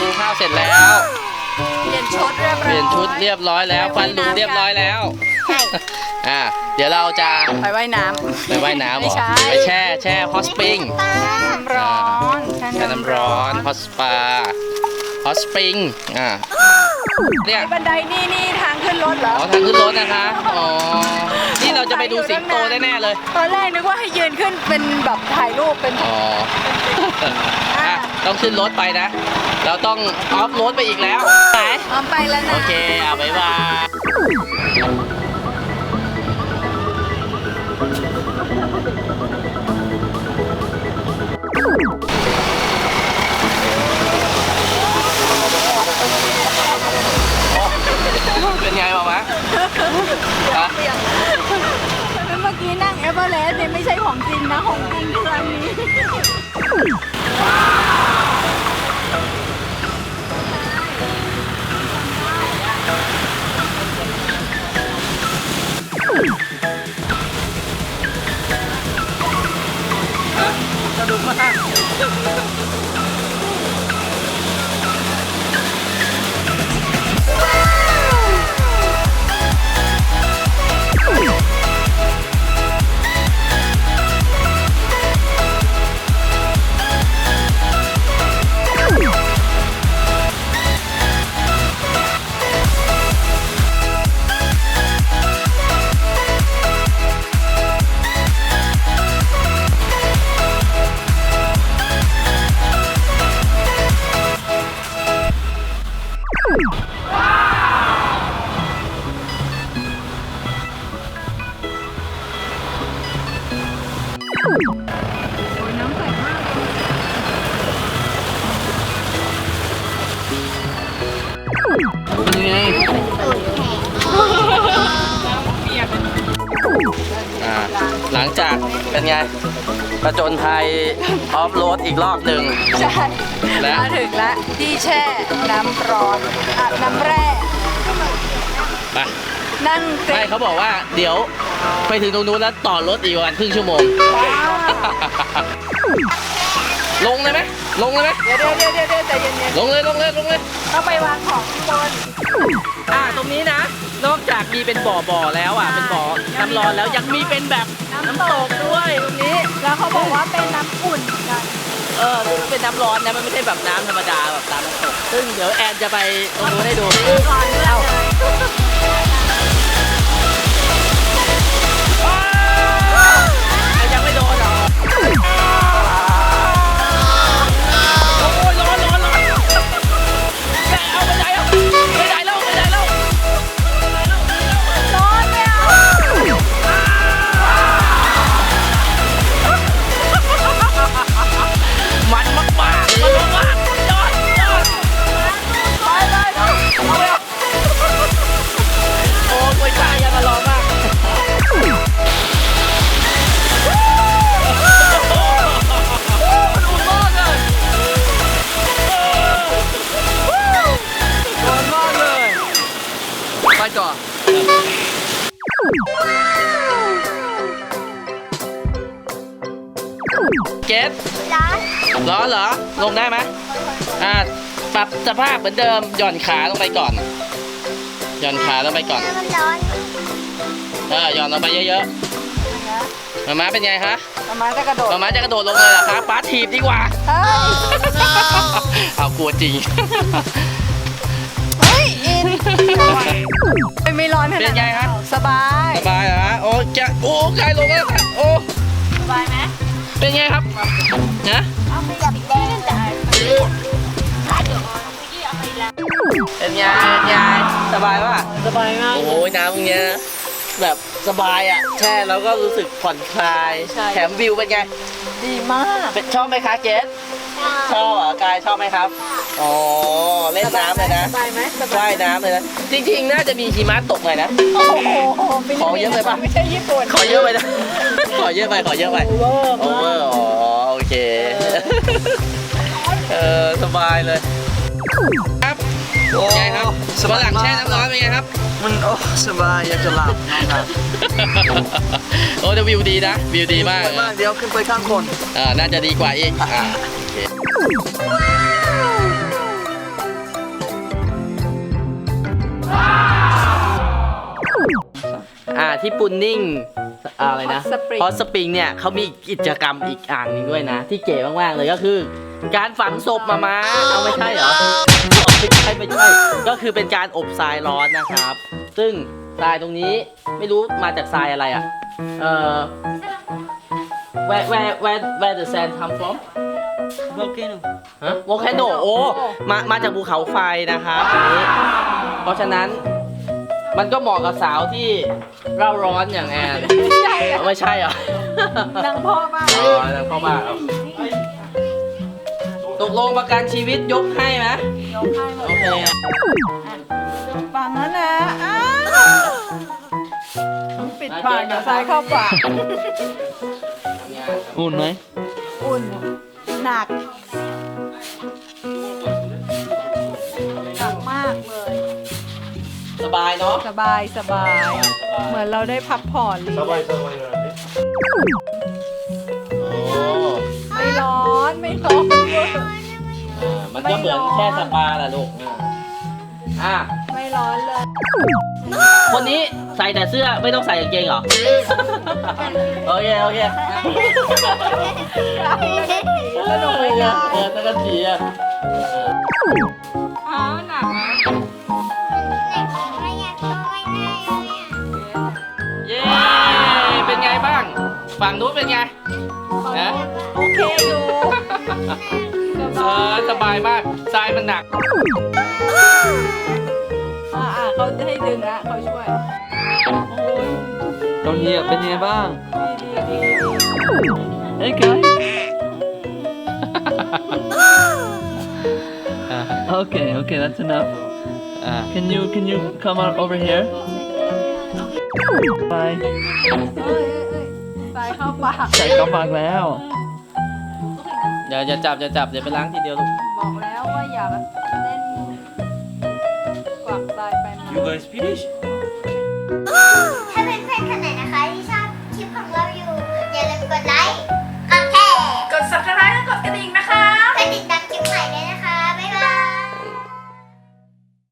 กินข้าวเสร็จแล้ว เปลี่ยนชุดเรียบร้อย เปลี่ยนชุดเรียบร้อยแล้วฟันหลุมเรียบร้อยแล้วใช่อ่าเดี๋ยวเราจะไปว่ายน้ไปว่ายน้ำเหรไม่อใช่ไปแช่แช่ฮอตสปริงำน้ำร้อนแช่แช่น้ำร้อนฮอตสปาฮอตสปริงอ่าเนี่ยบันไดนี่นี่ทางขึ้นรถเหรออ๋อทางขึ้นรถนะคะอ๋อนี่เราจะไปดูสิงโตแน่ๆเลย ตอนแรกนึกว่าให้ยืนขึ้นเป็นแบบถ่ายรูปเป็นอ๋ออะ ต้องขึ้นรถไปนะ เราต้องออฟโรถไปอีกแล้วไปพร้อมไปแล้วโอนะเคอะบ๊ายบายเป็นไงบ้างมะฮะเมื่อกี้นั่งเอเวอเรสต์เนี่ยไม่ใช่ของจริงนะ ของจริงคืออันนี้ สนุกมาก เป็นไงอ่าหลังจากเป็นไงประจนภัยออฟโรดอีกรอบหนึ่ง ใช่และ มาถึงแล้วที่แช่ น้ำร้อนอาบน้ำแร่ ไปนั่งเต็ไม่เขาบอกว่าเดี๋ยว ไปถึงตรงนู้นแล้วต่อรถอีกประมาณครึ่งชั่วโมง ลงเลยไหมลงเลยไหมเดี๋ยวเดี๋ยวเดี๋ยวเดี๋ยวใจเย็นลงเลยลงเลยลงเลย ๆต้องไปวางของข้างบน อ่าตรงนี้นะ นอกจากมีเป็นบ่อบ่อแล้วอะ เป็นบ่อน้ำร้อนแล้วยังมีเป็นแบบน้ำตกด้วยตรงนี้ แล้วเขาบอกว่าเป็นน้ำอุ่นกันเออเป็นน้ำร้อนนะมันไม่ใช่แบบน้ำธรรมดาแบบตามน้ำตกซึ่งเดี๋ยวแอนจะไปตรงนู้นให้ดู ก่อนเรายั ไปต่อเกสร้อนร้อนเหรอ ลงได้ไหมอ่า ปรับสภาพเหมือนเดิม หย่อนขาลงไปก่อน หย่อนขาลงไปก่อนน้ำมันร้อนเออ หย่อนลงไปเยอะๆมาม้าเป็นไงคะมามาจะกระโดดมาม้าจะกระโดดลงเลยเหรอคะป้าถีบดีกว่าเฮ้ยเอากลัวจริงเฮ้ยอิน ไม่ไม่ร้อนขนาดเป็นไงฮะสบาย สบายเหรอฮะโอ้จะโอ้ใกล้ลงแล้วครับโอ้สบายไหมเป็นไงครับนะเอาไปจับแดงจ้ะเป็นไงเป็นไงสบายป่ะสบายมากโอ้ยน้ำตรงเนี้ยแบบสบายอะแช่แล้วก็รู้สึกผ่อนคลายใช่แถมวิวเป็นไงดีมากเป็นชอบไหมคะเกสชอบเหรอกายชอบไหมครับ อ๋อเล่นน้ำเลยนะสบายไหมสบาว่ายยน้ำเลยนะ จริงๆ น่าจะมีหิมะตกหน่อยนะ โอ้โหฟิลิปขอปินส์เยอะไปปะ ไม่ใช่ญี่ปุ่นขอเยอะไปนะ ขอเยอะไป ขอเยอะไป โอเวอร์โอเวอร์ อ๋อ โอเค เออ สบายเลย ครับโอ้ไงครับสบายฝรั่งมากแช่น้ำร้อนเป็นไงครับ มันโอ้สบายอยากจะหลับนะครับ โอ้แต่วิวดีนะ วิวดีมากสวยมากเดี๋ยวขึ้นไปข้างคน อ่า น่าจะดีกว่าอีกอ่าโอเค ที่ปุนนิ่งอะไรนะ Hot Spring ฮอตสปริงเนี่ยเขามีกิจกรรมอีกอ่างหนึงด้วยนะ ที่เก๋มากๆเลยก็คือ การฝังศพมามาเอาไม่ใช่เหรอไม่ใช่ไม่ใช่ก็คือเป็นการอบทรายร้อนนะครับ ซึ่งทรายตรงนี้ไม่รู้มาจากทรายอะไรอะเอ่อ where where where where the sand come from Volcano. ฮะโวลแคนโดโอ้มามาจากภูเขาไฟนะครับอันนี้เพราะฉะนั้น มันก็เหมาะกับสาวที่เร่าร้อนอย่างแอนไม่ใช่เหรอ นางพ่อมากอ๋อนั่นเข้ามาเอาตกลงประกันชีวิตยกให้ไหมยกให้หมดโอเคเลยฟังแล้วนะอ้าวต้องปิดปากเดี๋ยวซ้ายเข้าปากอุ่นไหม อุ่น หนัก สบายสบาย เหมือนเราได้พักผ่อนรีแลกซ์โอ้ไม่ร้อนไม่ร้อนเว้ยอ่ามันก็เหมือนแค่สปาแหละลูกอ่าไม่ร้อนเลยคนนี้ใส่แต่เสื้อไม่ต้องใส่กางเกงเหรอ โอเคโอเคสนุกไหมยายเออตะกันสีอะอ้าวหนักนะ ฝั่งนู้นเป็นไงนะโอเคอยู่เออสบายมากทรายมันหนักอ่าอ่าเขาจะให้ดึงละเขาช่วยตอนนี้เป็นยังไงบ้างดีดีดี Hey guys. Okay, okay, that's enough. อ่า Can you can you come out over here? Bye. เอ้ยเอ้ย เอ้ยสายเข้าปากใส่กระปากแล้ว เดี๋ยวจะจับจะจับเดี๋ยวไปล้างทีเดียวลูกบอกแล้วว่าอย่าเล่นกวักสายไปมา guys finish?